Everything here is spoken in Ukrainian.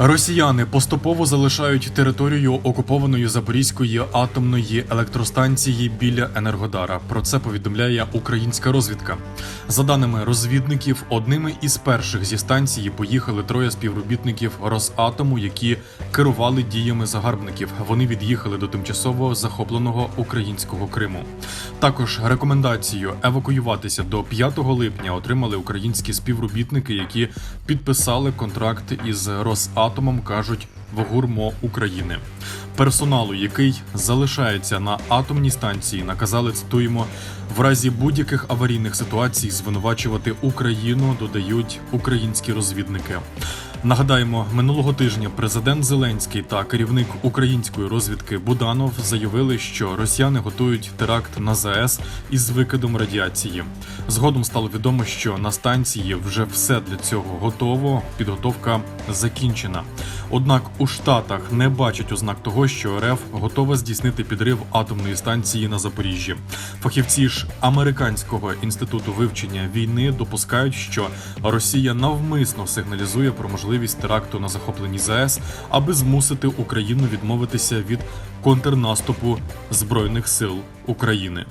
Росіяни поступово залишають територію окупованої Запорізької атомної електростанції біля Енергодара. Про це повідомляє українська розвідка. За даними розвідників, одними із перших зі станції поїхали троє співробітників Росатому, які керували діями загарбників. Вони від'їхали до тимчасово захопленого українського Криму. Також рекомендацію евакуюватися до 5 липня отримали українські співробітники, які підписали контракт із Росатомом, кажуть в ГУРМО України. Персоналу, який залишається на атомній станції, наказали цитуємо в разі будь-яких аварійних ситуацій звинувачувати Україну, додають українські розвідники. Нагадаємо, минулого тижня президент Зеленський та керівник української розвідки Буданов заявили, що росіяни готують теракт на ЗАЕС із викидом радіації. Згодом стало відомо, що на станції вже все для цього готово. Підготовка закінчена. Однак у Штатах не бачать ознак того, що РФ готова здійснити підрив атомної станції на Запоріжжі. Фахівці ж американського інституту вивчення війни допускають, що Росія навмисно сигналізує про можливість теракту на захопленій ЗАЕС, аби змусити Україну відмовитися від контрнаступу збройних сил України.